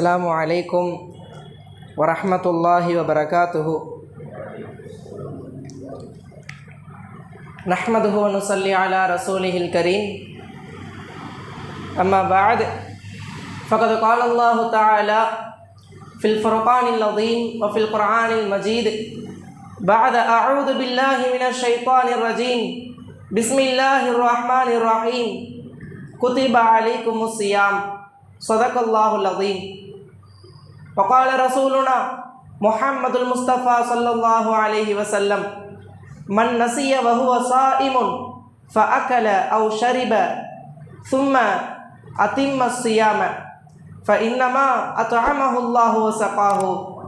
السلام عليكم ورحمة الله وبركاته. نحمده ونصلي على رسوله الكريم. أما بعد فقد قال الله تعالى في الفرقان العظيم وفي القرآن المجيد بعد أعوذ بالله من الشيطان الرجيم. بسم الله الرحمن الرحيم. كتب عليكم الصيام. صدق الله العظيم. وقال رسولنا محمد المصطفى صلى الله عليه وسلم من نسي وهو صائم فأكل أو شرب ثم أتم الصيام فإنما أطعمه الله وسقاه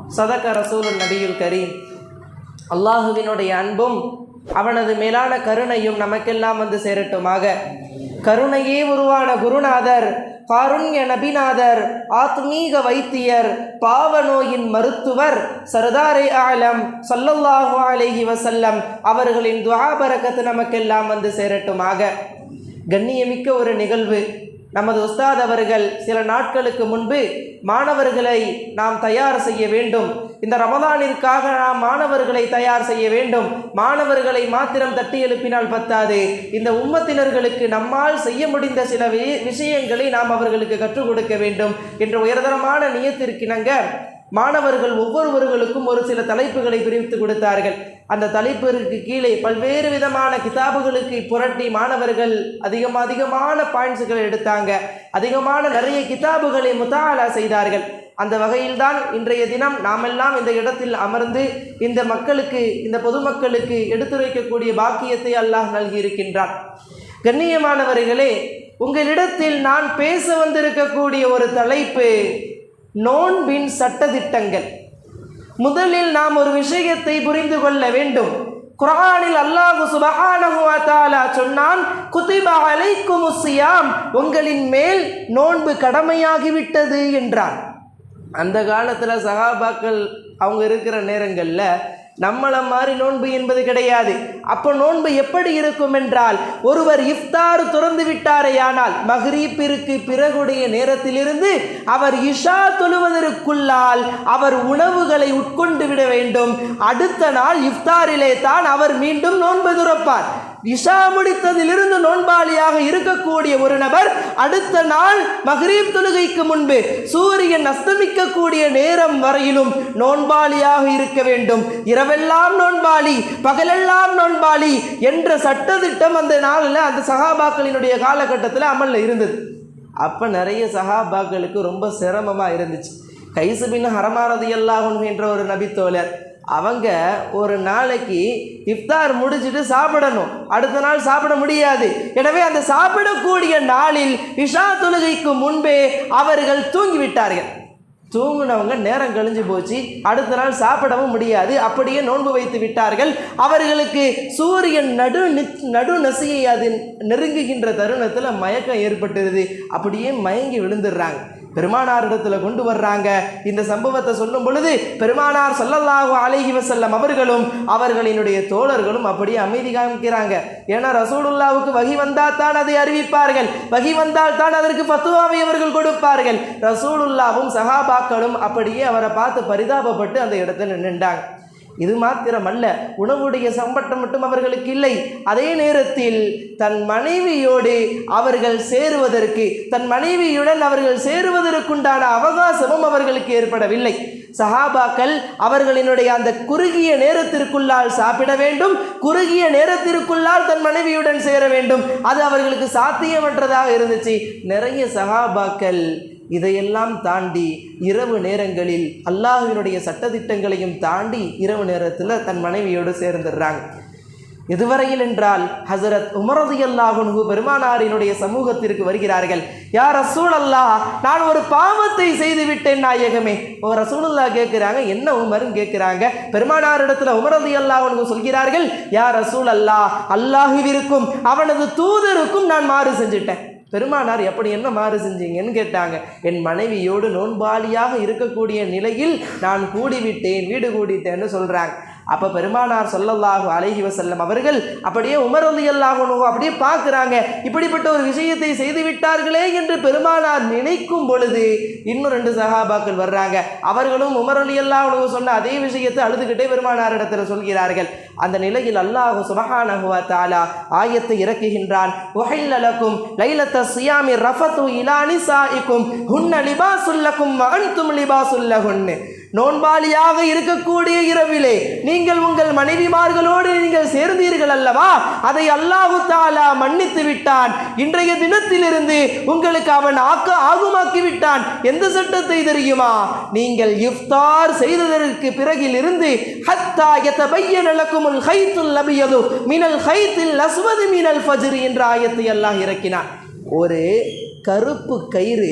صدق رسول النبي الكريم அல்லாஹுவினுடைய அன்பும் அவனது மேலான கருணையும் நமக்கெல்லாம் வந்து சேரட்டுமாக கருணையே உருவான குருநாதர் காருண்ய நபிநாதர் ஆத்மீக வைத்தியர் பாவநோயின் மருத்துவர் சர்தாரை ஆலம் சல்லல்லாஹு அலேஹி வசல்லம் அவர்களின் துவாபரக்கத்து நமக்கெல்லாம் வந்து சேரட்டுமாக. கண்ணியமிக்க ஒரு நிகழ்வு. நமது உஸ்தாத் அவர்கள் சில நாட்களுக்கு முன்பு மாணவர்களை நாம் தயார் செய்ய வேண்டும். இந்த ரமதானிற்காக நாம் மாணவர்களை தயார் செய்ய வேண்டும். மாணவர்களை மாத்திரம் தட்டி எழுப்பினால் பத்தாது. இந்த உம்மத்தினர்களுக்கு நம்மால் செய்ய முடிந்த சில விஷயங்களை நாம் அவர்களுக்கு கற்றுக் கொடுக்க வேண்டும். என்ற உயர்தரமான நியத்திற்கிணங்க மாணவர்கள் ஒவ்வொருவர்களுக்கும் ஒரு சில தலைப்புகளை பிரித்து கொடுத்தார்கள். அந்த தலைப்பிற்கு கீழே பல்வேறு விதமான கிதாபுகளுக்கு புரட்டி மாணவர்கள் அதிகம் அதிகமான பாயிண்ட்ஸுகளை எடுத்தாங்க. அதிகமான நிறைய கிதாபுகளை முத்தாலா செய்தார்கள். அந்த வகையில்தான் இன்றைய தினம் நாமெல்லாம் இந்த இடத்தில் அமர்ந்து இந்த மக்களுக்கு இந்த பொதுமக்களுக்கு எடுத்துரைக்கக்கூடிய பாக்கியத்தை அல்லாஹ் நல்கியிருக்கின்றான். கண்ணியமானவர்களே உங்களிடத்தில் நான் பேச வந்திருக்கக்கூடிய ஒரு தலைப்பு நோன்பின் சட்டதிட்டங்கள் முதலில் நாம் ஒரு விஷயத்தை புரிந்து கொள்ள வேண்டும். குரானில் அல்லாஹு சுபஹானஹு வ சொன்னான் குதிபா அலைக்குமுஸ் ஸியாம். உங்களின் மேல் நோன்பு கடமையாகிவிட்டது என்றான். அந்த காலத்தில் சகாபாக்கள் அவங்க இருக்கிற நேரங்களில் நம்மளை மாதிரி நோன்பு என்பது கிடையாது. அப்போ நோன்பு எப்படி இருக்கும் என்றால் ஒருவர் இஃப்தார் துறந்து விட்டாரேயானால் மஹ்ரீப்பிற்கு பிறகுடைய நேரத்திலிருந்து அவர் இஷா தொழுவதற்குள்ளால் அவர் உணவுகளை உட்கொண்டு விட வேண்டும். அடுத்த நாள் இஃப்தாரிலே தான் அவர் மீண்டும் நோன்பு துறப்பார். இஷா முடித்ததிலிருந்து நோன்பாளியாக இருக்கக்கூடிய ஒரு நபர் அடுத்த நாள் மஹ்ரீப் தொழுகைக்கு முன்பு சூரியன் அஸ்தமிக்கக்கூடிய நேரம் வரையிலும் நோன்பாளியாக இருக்க வேண்டும். இரவெல்லாம் நோன்பாளி பகலெல்லாம் நோன்பாளி என்ற சட்டத்திட்டம் அந்த நாளில் அந்த சகாபாக்களினுடைய காலகட்டத்தில் அமலில் இருந்தது. அப்போ நிறைய சகாபாக்களுக்கு ரொம்ப சிரமமாக இருந்துச்சு. கைசுபின் ஹரமாரதி அல்லாஹன் என்ற ஒரு நபித்தோழர் அவங்க ஒரு நாளைக்கு இஃப்தார் முடிச்சுட்டு சாப்பிடணும். அடுத்த நாள் சாப்பிட முடியாது. எனவே அந்த சாப்பிடக்கூடிய நாளில் இஷா தொழுகைக்கு முன்பே அவர்கள் தூங்கிவிட்டார்கள். தூங்கினவங்க நேரம் கழிஞ்சு போச்சு. அடுத்த நாள் சாப்பிடவும் முடியாது. அப்படியே நோன்பு வைத்து விட்டார்கள். அவர்களுக்கு சூரியன் நடு நி- நடு நசியை அது நெருங்குகின்ற தருணத்தில் மயக்கம் ஏற்பட்டுருது. அப்படியே மயங்கி விழுந்துடுறாங்க. பெருமானார் கொண்டு வர்றாங்க. இந்த சம்பவத்தை சொல்லும் பொழுது பெருமானார் ஸல்லல்லாஹு அலைஹி வசல்லம் அவர்களும் அவர்களினுடைய தோழர்களும் அப்படியே அமைதி காமிக்கிறாங்க. ஏன்னா ரசூலுல்லாவுக்கு வகி வந்தால் தான் அதை அறிவிப்பார்கள். வகி வந்தால் தான் அதற்கு பத்துவாவை அவர்கள் கொடுப்பார்கள். ரசூலுல்லாவும் சஹாபாக்களும் அப்படியே அவரை பார்த்து பரிதாபப்பட்டு அந்த இடத்துல நின்றாங்க. இது மாத்திரமல்ல உணவுடைய சம்பட்டம் மட்டும் அவர்களுக்கு இல்லை. அதே நேரத்தில் தன் மனைவியோடு அவர்கள் சேருவதற்கு தன் மனைவியுடன் அவர்கள் சேருவதற்குண்டான அவகாசமும் அவர்களுக்கு ஏற்படவில்லை. சஹாபாக்கள் அவர்களினுடைய அந்த குறுகிய நேரத்திற்குள்ளால் சாப்பிட வேண்டும் குறுகிய நேரத்திற்குள்ளால் தன் மனைவியுடன் சேர வேண்டும். அது அவர்களுக்கு சாத்தியமற்றதாக இருந்துச்சு. நிறைய சஹாபாக்கள் இதையெல்லாம் தாண்டி இரவு நேரங்களில் அல்லாஹினுடைய சட்டத்திட்டங்களையும் தாண்டி இரவு நேரத்தில் தன் மனைவியோடு சேர்ந்துடுறாங்க. எதுவரையில் என்றால் ஹசரத் உமரது அல்லாஹுனு பெருமானாரினுடைய சமூகத்திற்கு வருகிறார்கள். யார் ரசூல் அல்லாஹ் நான் ஒரு பாவத்தை செய்து விட்டேன் நாயகமே. ஓ ரசூலுல்லா கேட்குறாங்க. என்ன உமருன்னு கேட்குறாங்க. பெருமானாரிடத்தில் உமரது அல்லாஹுனு சொல்கிறார்கள் யார் ரசூல் அல்லா அல்லாஹுவிற்கும் அவனது தூதருக்கும் நான் மாறு செஞ்சுட்டேன். பெருமானார் எப்படி என்ன மாறு செஞ்சீங்கன்னு கேட்டாங்க. என் மனைவியோடு நோன்பாளியாக இருக்கக்கூடிய நிலையில் நான் கூடிவிட்டேன் வீடு கூடிட்டேன்னு சொல்கிறாங்க அப்போ பெருமானார் சொல்லல்லாஹு அழகி வசல்லம் அவர்கள் அப்படியே உமர் அலி அப்படியே பார்க்குறாங்க. இப்படிப்பட்ட ஒரு விஷயத்தை செய்து விட்டார்களே என்று பெருமானார் நினைக்கும் பொழுது இன்னும் ரெண்டு சகாபாக்கள் வர்றாங்க. அவர்களும் உமர் அலி சொன்ன அதே விஷயத்தை அழுதுகிட்டே பெருமானார் இடத்துல சொல்கிறார்கள். அந்த நிலையில் அல்லாஹு சுபஹானஹுவ தாலா ஆயத்தை இறக்குகின்றான். உஹைல்லலக்கும் லைலத்த சியாமி ரஃபத்து இலா நிசாஇக்கும். ஹுன்ன லிபாசுல்லக்கும் அன்தும் லிபாசுல்லஹுன்னு நோன்பாளியாக இருக்கக்கூடிய இரவிலே நீங்கள் உங்கள் மனைவிமார்களோடு நீங்கள் சேர்ந்தீர்கள் அல்லவா? அதை அல்லாஹு தாலா மன்னித்து விட்டான். இன்றைய தினத்திலிருந்து உங்களுக்கு அவன் ஆக்க ஆகுமாக்கி விட்டான். எந்த சட்டத்தை தெரியுமா? நீங்கள் இஃப்தார் செய்ததற்கு பிறகிலிருந்து ஹத்தா யதபய்யன லக்குமுல் ஹைத்துல் லபியது மினல் ஹைத்தில் அஸ்வது மினல் ஃபஜ்ரி என்ற ஆயத்தை எல்லாம் இறக்கினான். ஒரு கருப்பு கயிறு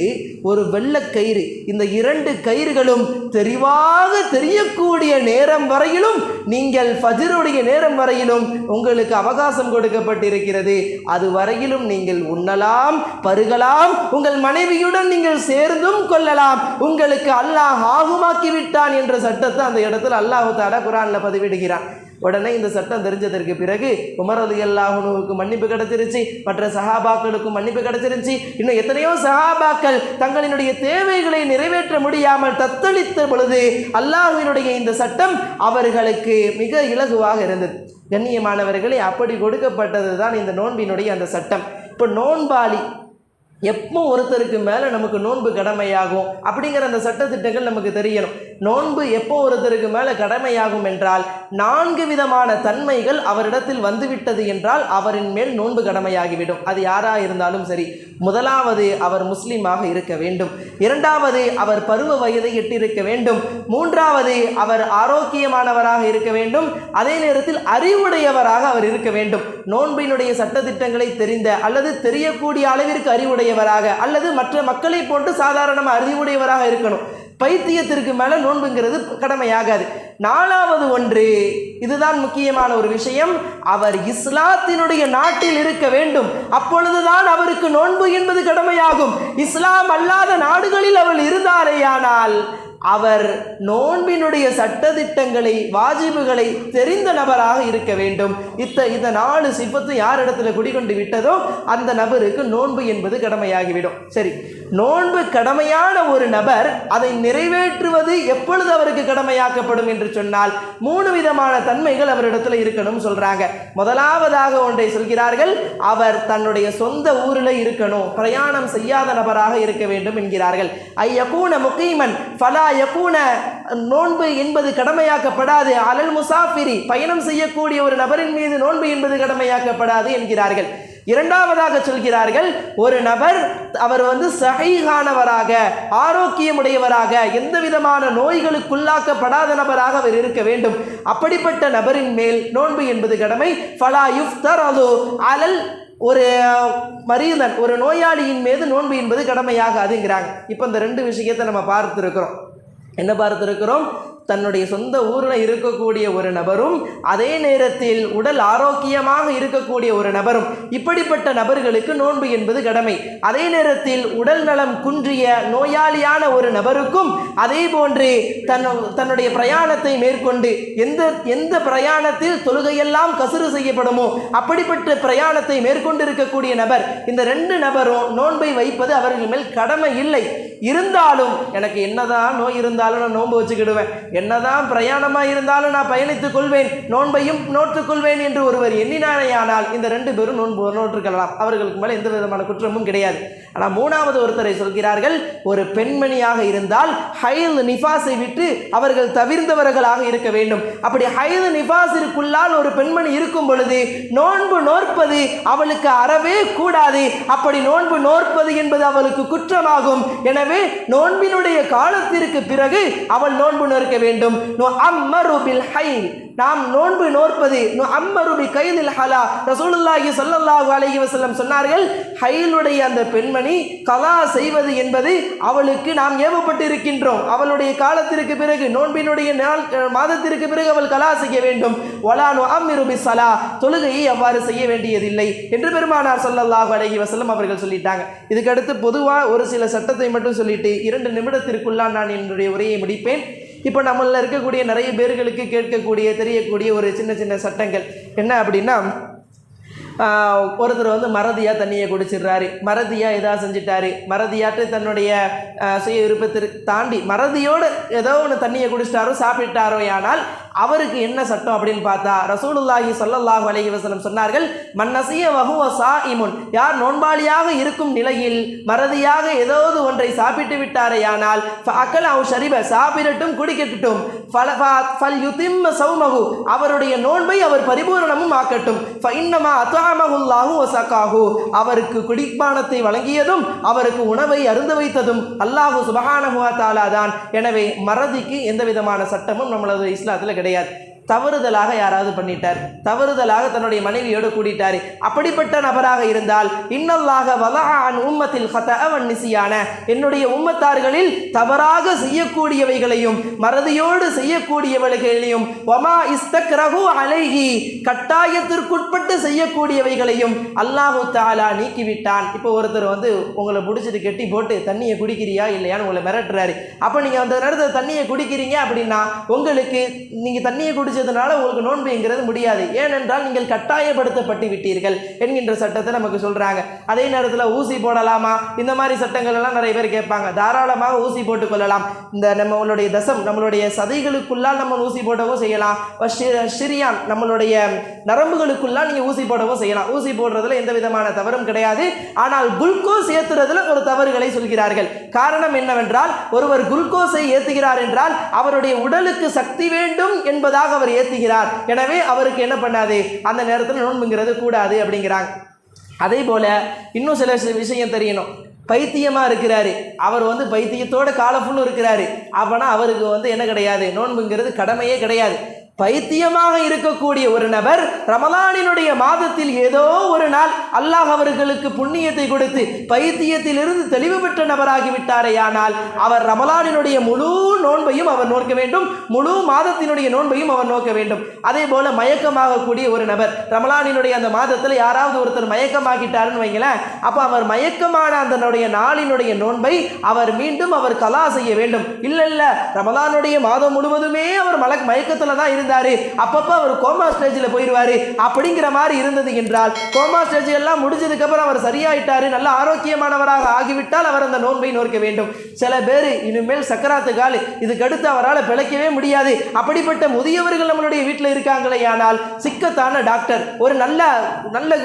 ஒரு வெள்ளை கயிறு இந்த இரண்டு கயிறுகளும் தெளிவாக தெரியக்கூடிய நேரம் வரையிலும் நீங்கள் ஃபஜருடைய நேரம் வரையிலும் உங்களுக்கு அவகாசம் கொடுக்கப்பட்டிருக்கிறது. அது வரையிலும் நீங்கள் உண்ணலாம் பருகலாம் உங்கள் மனைவியுடன் நீங்கள் சேர்ந்தும் கொள்ளலாம். உங்களுக்கு அல்லாஹ் ஆகுமாக்கி விட்டான் என்ற சட்டத்தை அந்த இடத்துல அல்லாஹு தாலா குரானில் பதிவிடுகிறான். உடனே இந்த சட்டம் தெரிஞ்சதற்கு பிறகு குமரது எல்லாஹனுவுக்கு மன்னிப்பு கிடைச்சிருச்சு. மற்ற சஹாபாக்களுக்கும் மன்னிப்பு கிடைச்சிருச்சு. இன்னும் எத்தனையோ சஹாபாக்கள் தங்களினுடைய தேவைகளை நிறைவேற்ற முடியாமல் தத்தளித்த பொழுது அல்லாஹ்வினுடைய இந்த சட்டம் அவர்களுக்கு மிக இலகுவாக இருந்தது. கண்ணியமானவர்களே அப்படி கொடுக்கப்பட்டது தான் இந்த நோன்பினுடைய அந்த சட்டம். இப்போ நோன்பாளி எப்போ ஒருத்தருக்கு மேலே நமக்கு நோன்பு கடமையாகும் அப்படிங்கிற அந்த சட்டத்திட்டங்கள் நமக்கு தெரியணும். நோன்பு எப்போ ஒருத்தருக்கு மேலே கடமையாகும் என்றால் நான்கு விதமான தன்மைகள் அவரிடத்தில் வந்துவிட்டது என்றால் அவரின் மேல் நோன்பு கடமையாகிவிடும். அது யாராக இருந்தாலும் சரி. முதலாவது அவர் முஸ்லீமாக இருக்க வேண்டும். இரண்டாவது அவர் பருவ வயதை எட்டிருக்க வேண்டும். மூன்றாவது அவர் ஆரோக்கியமானவராக இருக்க வேண்டும். அதே நேரத்தில் அறிவுடையவராக அவர் இருக்க வேண்டும். நோன்பினுடைய சட்டத்திட்டங்களை தெரிந்த அல்லது தெரியக்கூடிய அளவிற்கு அறிவுடையவராக அல்லது மற்ற மக்களை போன்று சாதாரணமாக அறிவுடையவராக இருக்கணும். பைத்தியத்திற்கு மேலே நோன்புங்கிறது கடமையாகாது. நாலாவது ஒன்று இதுதான் முக்கியமான ஒரு விஷயம். அவர் இஸ்லாத்தினுடைய நாட்டில் இருக்க வேண்டும். அப்பொழுதுதான் அவருக்கு நோன்பு என்பது கடமையாகும். இஸ்லாம் அல்லாத நாடுகளில் அவள் இருந்தாரேயானால் அவர் நோன்பினுடைய சட்டதிட்டங்களை வாஜிபுகளை தெரிந்த நபராக இருக்க வேண்டும். இத்த இந்த நாலு சிப்பத்து யார் இடத்துல குடிகொண்டு விட்டதோ அந்த நபருக்கு நோன்பு என்பது கடமையாகிவிடும். சரி நோன்பு கடமையான ஒரு நபர் அதை நிறைவேற்றுவது எப்பொழுது அவருக்கு கடமையாக்கப்படும் என்று சொன்னால் மூணு விதமான தன்மைகள் அவரிடத்துல இருக்கணும் சொல்றாங்க. முதலாவதாக ஒன்றை சொல்கிறார்கள் அவர் தன்னுடைய சொந்த ஊரில் இருக்கணும் பிரயாணம் செய்யாத நபராக இருக்க வேண்டும் என்கிறார்கள். ஐயகூன முகீமன் ஃபலா யகூன நோன்பு என்பது கடமையாக்கப்படாது. அலல் முசாஃபிரி பயணம் செய்யக்கூடிய ஒரு நபரின் மீது நோன்பு என்பது கடமையாக்கப்படாது என்கிறார்கள். இரண்டாவதாக சொல்கிறார்கள் ஒரு நபர் அவர் வந்து சகைகானவராக ஆரோக்கியமுடையவராக எந்த விதமான நோய்களுக்குள்ளாக்கப்படாத நபராக அவர் இருக்க வேண்டும். அப்படிப்பட்ட நபரின் மேல் நோன்பு என்பது கடமை. ஃபலா யுஃப்தர் அது அலல் ஒரு மரியதன் ஒரு நோயாளியின் மீது நோன்பு என்பது கடமையாகாதுங்கிறாங்க. இப்போ இந்த ரெண்டு விஷயத்தை நம்ம பார்த்துருக்கிறோம். என்ன பார்த்துருக்கிறோம்? தன்னுடைய சொந்த ஊரில் இருக்கக்கூடிய ஒரு நபரும் அதே நேரத்தில் உடல் ஆரோக்கியமாக இருக்கக்கூடிய ஒரு நபரும். இப்படிப்பட்ட நபர்களுக்கு நோன்பு என்பது கடமை. அதே நேரத்தில் உடல் நலம் குன்றிய நோயாளியான ஒரு நபருக்கும் அதே போன்று தன் தன்னுடைய பிரயாணத்தை மேற்கொண்டு எந்த எந்த பிரயாணத்தில் தொழுகையெல்லாம் கசுறு செய்யப்படுமோ அப்படிப்பட்ட பிரயாணத்தை மேற்கொண்டிருக்கக்கூடிய நபர் இந்த ரெண்டு நபரும் நோன்பை வைப்பது அவர்கள் மேல் கடமை இல்லை. இருந்தாலும் எனக்கு என்னதான் நோய் இருந்தாலும் நான் நோன்பு வச்சுக்கிடுவேன். என்னதான் பிரயாணமாக இருந்தாலும் நான் பயணித்துக் கொள்வேன் நோன்பையும் நோட்டுக் கொள்வேன் என்று ஒருவர் எண்ணினானேயானால் இந்த ரெண்டு பேரும் நோன்பு நோற்றுக்கொள்ளலாம் அவர்களுக்கு மேலே எந்த விதமான குற்றமும் கிடையாது. ஆனால் மூணாவது ஒருத்தரை சொல்கிறார்கள் ஒரு பெண்மணியாக இருந்தால் ஹைல் நிஃபாஸை விட்டு அவர்கள் தவிர்ந்தவர்களாக இருக்க வேண்டும். அப்படி ஹைல் நிஃபாஸிற்குள்ளால் ஒரு பெண்மணி இருக்கும் பொழுது நோன்பு நோற்பது அவளுக்கு அறவே கூடாது. அப்படி நோன்பு நோற்பது என்பது அவளுக்கு குற்றமாகும். எனவே நோன்பினுடைய காலத்திற்கு பிறகு அவள் நோன்பு நோற்க வேண்டும். நோ அம்மரு பில் ஹை நாம் நோன்பு நோற்பது நோ அம்மரு பி கைதில் ஹலா. ரசூலுல்லாஹி ஸல்லல்லாஹு அலைஹி வஸல்லம் சொன்னார்கள் ஹைலுடைய அந்த பெண்மணி கலா செய்வது என்பது அவளுக்கு நாம் ஏவப்பட்டு இருக்கின்றோம் அவளுடைய காலத்திற்கு பிறகு நோன்பினுடைய நாள் மாதத்திற்கு பிறகு அவள் கலா செய்ய வேண்டும். ஒலா நோ அம்மிரு பி சலா தொழுகையை அவ்வாறு செய்ய வேண்டியதில்லை என்று பெருமானார் சொல்லல்லாஹு அலைஹி வஸல்லம் அவர்கள் சொல்லிட்டாங்க. இதுக்கடுத்து பொதுவாக ஒரு சில சட்டத்தை மட்டும் சொல்லிட்டு இரண்டு நிமிடத்திற்குள்ளான் நான் என்னுடைய உரையை முடிப்பேன். இப்போ நம்மளில் இருக்கக்கூடிய நிறைய பேர்களுக்கு கேட்கக்கூடிய தெரியக்கூடிய ஒரு சின்ன சின்ன சட்டங்கள். என்ன அப்படின்னா ஒருத்தர் வந்து மறதியாக தண்ணியை குடிச்சிடுறாரு. மறதியாக இதாக செஞ்சிட்டாரு. மறதியாட்டு தன்னுடைய சுய விருப்பத்திற்கு தாண்டி மறதியோடு ஏதோ ஒன்று தண்ணியை குடிச்சிட்டாரோ சாப்பிட்டாரோ ஆனால் அவருக்கு என்ன சட்டம் அப்படின்னு பார்த்தா ரசூலுல்லாஹி சொல்லல்லாஹு அலைஹி வசலம் சொன்னார்கள் மன்னசிய வகுவ சா இமுன் யார் நோன்பாளியாக இருக்கும் நிலையில் மறதியாக ஏதாவது ஒன்றை சாப்பிட்டு விட்டாரேயானால் அக்கல் அவ் ஷரிப. சாப்பிடட்டும் குடிக்கட்டும். ஃபல ஃபல் யுதிம்ம சௌமஹு. அவருடைய நோன்பை அவர் பரிபூரணமும் ஆக்கட்டும். ஃபைன்னமா அத்தாமகுல்லாஹு வஸகாஹு அவருக்கு குடிப்பானத்தை வழங்கியதும் அவருக்கு உணவை அருந்து வைத்ததும் அல்லாஹு சுபஹானஹு தாலா தான். எனவே மறதிக்கு எந்த விதமான சட்டமும் நம்மளது இஸ்லாத்தில் கிடையாது. தவறுதலாக யாராவது பண்ணிட்டார். தவறுதலாக தன்னுடைய மனைவியோடு கூடிட்டார். அப்படிப்பட்ட நபராக இருந்தால் இன்னல்லாக வலஹான் உம்மத்தில் ஹதஅவன் நிசியான. என்னுடைய உம்மத்தார்களில் தவறாக செய்யக்கூடியவைகளையும் மறதியோடு செய்யக்கூடியவைகளையும் ஒமா இஸ்தக்ரஹு அலைகி கட்டாயத்திற்குட்பட்டு செய்யக்கூடியவைகளையும் அல்லாஹு தாலா நீக்கிவிட்டான். இப்போ ஒருத்தர் வந்து உங்களை பிடிச்சிட்டு கெட்டி போட்டு தண்ணியை குடிக்கிறியா இல்லையான்னு உங்களை மிரட்டுறாரு. அப்போ நீங்கள் அந்த நேரத்தில் தண்ணியை குடிக்கிறீங்க அப்படின்னா உங்களுக்கு நீங்கள் தண்ணியை குடிச்சு குடிச்சதுனால உங்களுக்கு நோன்புங்கிறது முடியாது. ஏனென்றால் நீங்கள் கட்டாயப்படுத்தப்பட்டு விட்டீர்கள் என்கின்ற சட்டத்தை நமக்கு சொல்கிறாங்க அதே நேரத்தில் ஊசி போடலாமா? இந்த மாதிரி சட்டங்கள் எல்லாம் நிறைய பேர் கேட்பாங்க. தாராளமாக ஊசி போட்டுக் கொள்ளலாம். இந்த நம்மளுடைய தசம் நம்மளுடைய சதைகளுக்குள்ளால் நம்ம ஊசி போடவும் செய்யலாம். ஷி- நம்மளுடைய நரம்புகளுக்குள்ளால் நீங்கள் ஊசி போடவும் செய்யலாம். ஊசி போடுறதுல எந்த விதமான தவறும் கிடையாது. ஆனால் குளுக்கோஸ் ஏத்துறதுல ஒரு தவறுகளை சொல்கிறார்கள். காரணம் என்னவென்றால் ஒருவர் குளுக்கோஸை ஏத்துகிறார் என்றால் அவருடைய உடலுக்கு சக்தி வேண்டும் என்பதாக அவர் ஏத்துகிறார். எனவே அவருக்கு என்ன பண்ணாது? அந்த நேரத்தில் நோன்புங்கிறது கூடாது அப்படிங்கிறாங்க. அதே போல இன்னும் சில சில விஷயம் தெரியணும். பைத்தியமாக இருக்கிறாரு. அவர் வந்து பைத்தியத்தோட காலஃபுல்லும் இருக்கிறாரு. அப்போனா அவருக்கு வந்து என்ன கிடையாது? நோன்புங்கிறது கடமையே கிடையாது. பைத்தியமாக இருக்கக்கூடிய ஒரு நபர் ரமலானினுடைய மாதத்தில் ஏதோ ஒரு நாள் அல்லாஹ் அவர்களுக்கு புண்ணியத்தை கொடுத்து பைத்தியத்திலிருந்து தெளிவு பெற்ற நபராகிவிட்டாரேயானால் அவர் ரமலானினுடைய முழு நோன்பையும் அவர் நோக்க வேண்டும். முழு மாதத்தினுடைய நோன்பையும் அவர் நோக்க வேண்டும். அதே போல மயக்கமாகக்கூடிய ஒரு நபர் ரமலானினுடைய அந்த மாதத்தில் யாராவது ஒருத்தர் மயக்கமாகிட்டாருன்னு வைங்களேன். அப்போ அவர் மயக்கமான அதனுடைய நாளினுடைய நோன்பை அவர் மீண்டும் அவர் கலா செய்ய வேண்டும். இல்லை இல்லை ரமலானுடைய மாதம் முழுவதுமே அவர் மலக் மயக்கத்தில் தான் இருந்து இருந்தார் அப்பப்போ அவர் கோமா ஸ்டேஜில் போயிடுவார் அப்படிங்கிற மாதிரி இருந்தது என்றால் கோமா ஸ்டேஜ் எல்லாம் முடிஞ்சதுக்கப்புறம் அவர் சரியாயிட்டார். நல்ல ஆரோக்கியமானவராக ஆகிவிட்டால் அவர் அந்த நோன்பை நோக்க வேண்டும். சில பேர் இனிமேல் சக்கராத்து கால் இதுக்கடுத்து அவரால் பிழைக்கவே முடியாது. அப்படிப்பட்ட முதியவர்கள் நம்மளுடைய வீட்டில் இருக்காங்களே ஆனால் சிக்கத்தான டாக்டர் ஒரு நல்ல நல்ல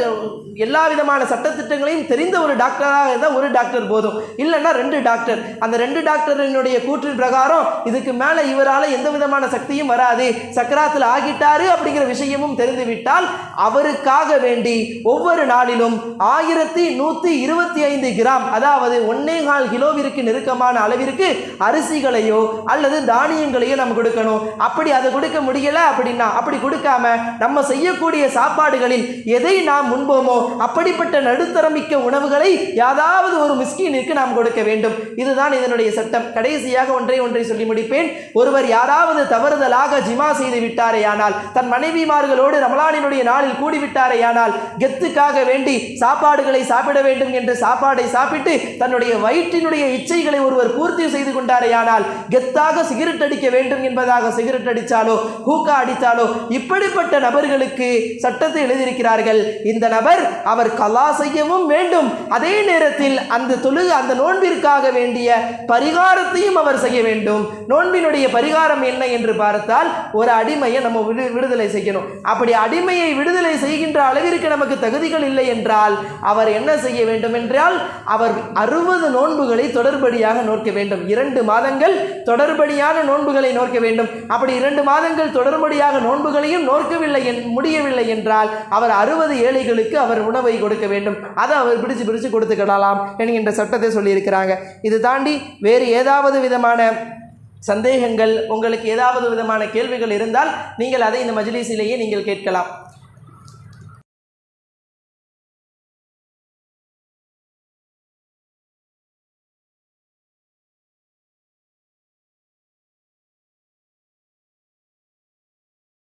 எல்லா விதமான சட்டத்திட்டங்களையும் தெரிந்த ஒரு டாக்டராக இருந்தால் ஒரு டாக்டர் போதும். இல்லைன்னா ரெண்டு டாக்டர். அந்த ரெண்டு டாக்டரினுடைய கூற்றின் பிரகாரம் இதுக்கு மேலே இவரால் எந்த விதமான சக்தியும் வராது. சக் சக்கராத்தில் ஆகிட்டாரு அப்படிங்கிற விஷயமும் தெரிந்துவிட்டால் அவருக்காக வேண்டி ஒவ்வொரு நாளிலும் ஆயிரத்தி நூற்றி இருபத்தி ஐந்து கிராம் அதாவது ஒன்னே கால் கிலோவிற்கு நெருக்கமான அளவிற்கு அரிசிகளையோ அல்லது தானியங்களையோ நம்ம கொடுக்கணும். அப்படி அதை கொடுக்க முடியல அப்படின்னா அப்படி கொடுக்காம நம்ம செய்யக்கூடிய சாப்பாடுகளில் எதை நாம் முன்போமோ அப்படிப்பட்ட நடுத்தரமிக்க உணவுகளை யாதாவது ஒரு மிஸ்கினிற்கு நாம் கொடுக்க வேண்டும். இதுதான் இதனுடைய சட்டம். கடைசியாக ஒன்றை ஒன்றை சொல்லி முடிப்பேன். ஒருவர் யாராவது தவறுதலாக ஜிமா செய்து விட்டாரேயானால் தன் மனைவிமார்களோடு ரமலானினுடைய நாளில் கூடிவிட்டாரேயானால் கெத்துக்காக வேண்டி சாப்பாடுகளை சாப்பிட வேண்டும் என்று சாப்பாடை சாப்பிட்டு தன்னுடைய வயிற்றினுடைய இச்சைகளை ஒருவர் பூர்த்தி செய்து கொண்டாரேயானால் கெத்தாக சிகரெட் அடிக்க வேண்டும் என்பதாக சிகரெட் அடித்தாலோ ஹூக்கா அடித்தாலோ இப்படிப்பட்ட நபர்களுக்கு சட்டத்தை எழுதியிருக்கிறார்கள். இந்த நபர் அவர் கலா செய்யவும் வேண்டும். அதே நேரத்தில் அந்த தொழு அந்த நோன்பிற்காக வேண்டிய பரிகாரத்தையும் அவர் செய்ய வேண்டும். நோன்பினுடைய பரிகாரம் என்ன என்று பார்த்தால் ஒரு அடிமையை நம்ம விடு விடுதலை செய்யணும். அப்படி அடிமையை விடுதலை செய்கின்ற அளவிற்கு நமக்கு தகுதிகள் இல்லை என்றால் அவர் என்ன செய்ய வேண்டும் என்றால் அவர் அறுபது நோன்புகளை தொடர்படியாக நோக்க வேண்டும். இரண்டு மாதங்கள் தொடர்படியான நோன்புகளை நோக்க வேண்டும். அப்படி இரண்டு மாதங்கள் தொடர்படியாக நோன்புகளையும் நோக்கவில்லை என் முடியவில்லை என்றால் அவர் அறுபது ஏழைகளுக்கு அவர் உணவை கொடுக்க வேண்டும். அதை அவர் பிடிச்சு பிடிச்சு கொடுத்துக்கிடலாம் என்கின்ற சட்டத்தை சொல்லியிருக்கிறாங்க. இது தாண்டி வேறு ஏதாவது விதமான சந்தேகங்கள் உங்களுக்கு ஏதாவது விதமான கேள்விகள் இருந்தால் நீங்கள் அதை இந்த மஜ்லிஸிலேயே நீங்கள் கேட்கலாம்.